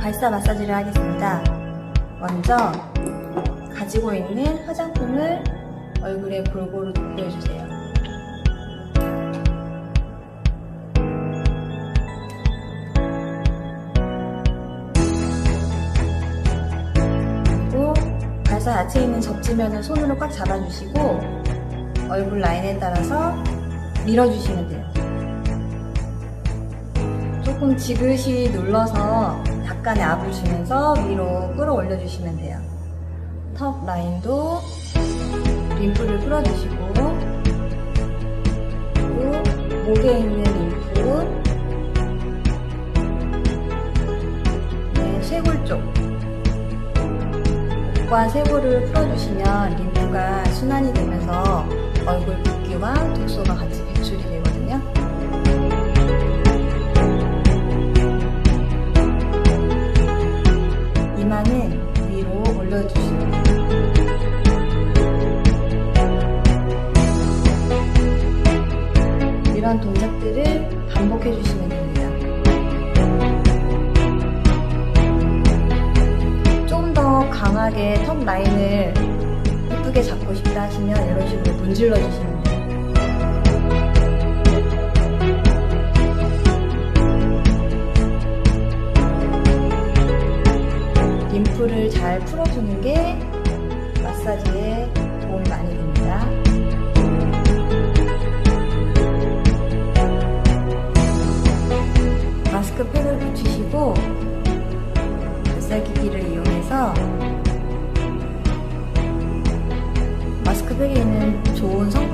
발사 마사지를 하겠습니다. 먼저 가지고 있는 화장품을 얼굴에 골고루 도포해주세요. 그리고 발사 야채에 있는 접지면을 손으로 꽉 잡아주시고 얼굴 라인에 따라서 밀어주시면 돼요. 조금 지그시 눌러서 약간의 압을 주면서 위로 끌어올려 주시면 돼요. 턱 라인도 림프를 풀어주시고 그리고 목에 있는 림프 네, 쇄골 쪽 목과 쇄골을 풀어주시면 림프가 순환이 되면서 얼굴 붓기와 독소가 같이 배출이 되거든요. 이마는 위로 올려주시면 돼요. 이런 동작들을 반복해 주시면 됩니다. 좀 더 강하게 턱 라인을 예쁘게 잡고 싶다 하시면 이런 식으로 문질러 주시면 돼요. 림프를 잘 풀어주는 게 마사지에 도움이 많이 됩니다. 마스크팩을 붙이시고 발사기기를 이용해서 마스크팩에 있는 좋은 성분